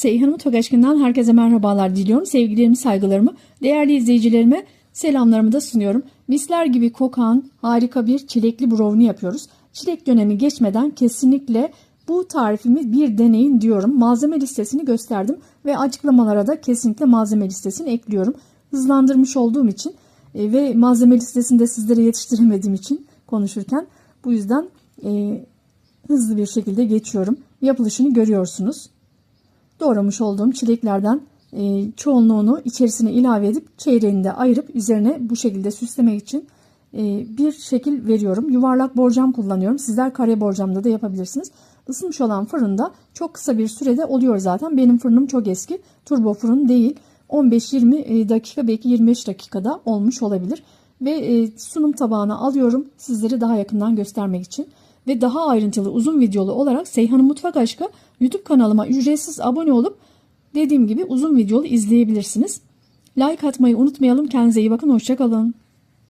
Seyhan Mutfak Aşkı'ndan herkese merhabalar diliyorum. Sevgilerimi, saygılarımı, değerli izleyicilerime selamlarımı da sunuyorum. Misler gibi kokan harika bir çilekli brownie yapıyoruz. Çilek dönemi geçmeden kesinlikle bu tarifimi bir deneyin diyorum. Malzeme listesini gösterdim ve açıklamalara da kesinlikle malzeme listesini ekliyorum. Hızlandırmış olduğum için e, ve malzeme listesinde sizlere yetiştiremediğim için konuşurken bu yüzden e, hızlı bir şekilde geçiyorum. Yapılışını görüyorsunuz. Doğramış olduğum çileklerden e, çoğunluğunu içerisine ilave edip çeyreğini de ayırıp üzerine bu şekilde süslemek için e, bir şekil veriyorum. Yuvarlak borcam kullanıyorum. Sizler kare borcamda da yapabilirsiniz. Isınmış olan fırında çok kısa bir sürede oluyor zaten. Benim fırınım çok eski. Turbo fırın değil. 15-20 dakika belki 25 dakikada olmuş olabilir. Ve e, sunum tabağına alıyorum sizlere daha yakından göstermek için. Ve daha ayrıntılı uzun videolu olarak Seyhan'ın Mutfak Aşkı YouTube kanalıma ücretsiz abone olup dediğim gibi uzun videolu izleyebilirsiniz. Like atmayı unutmayalım. Kendinize iyi bakın. Hoşçakalın.